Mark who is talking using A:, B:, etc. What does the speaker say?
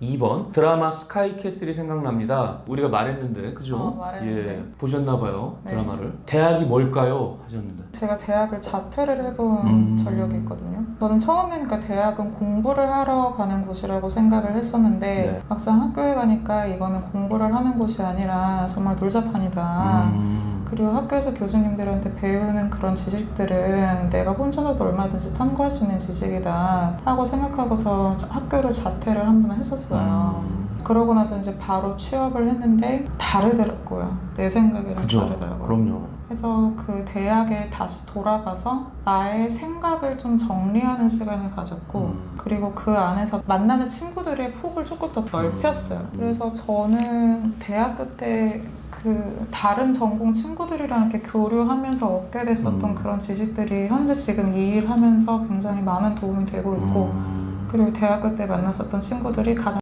A: 2번 드라마 스카이 캐슬이 생각납니다. 우리가 말했는데 그죠?
B: 어, 말했는데.
A: 예, 보셨나 봐요
B: 네.
A: 드라마를. 대학이 뭘까요? 하셨는데.
B: 제가 대학을 자퇴를 해본
A: 음.
B: 전력이 있거든요. 저는 처음에 그러니까 대학은 공부를 하러 가는 곳이라고 생각을 했었는데
A: 네.
B: 막상 학교에 가니까 이거는 공부를 하는 곳이 아니라 정말 놀자판이다.
A: 음.
B: 그리고 학교에서 교수님들한테 배우는 그런 지식들은 내가 혼자서도 얼마든지 탐구할 수 있는 지식이다 하고 생각하고서 학교를 자퇴를 한 번 했었어요.
A: 음.
B: 그러고 나서 이제 바로 취업을 했는데 다르더라고요. 내 생각이랑
A: 그죠.
B: 다르더라고요.
A: 그럼요.
B: 그래서 그 대학에 다시 돌아가서 나의 생각을 좀 정리하는 시간을 가졌고
A: 음.
B: 그리고 그 안에서 만나는 친구들의 폭을 조금 더 넓혔어요.
A: 음.
B: 그래서 저는 대학교 때 그 다른 전공 친구들이랑 이렇게 교류하면서 얻게 됐었던
A: 음.
B: 그런 지식들이 현재 지금 이 일 하면서 굉장히 많은 도움이 되고 있고
A: 음.
B: 그리고 대학교 때 만났었던 친구들이 가장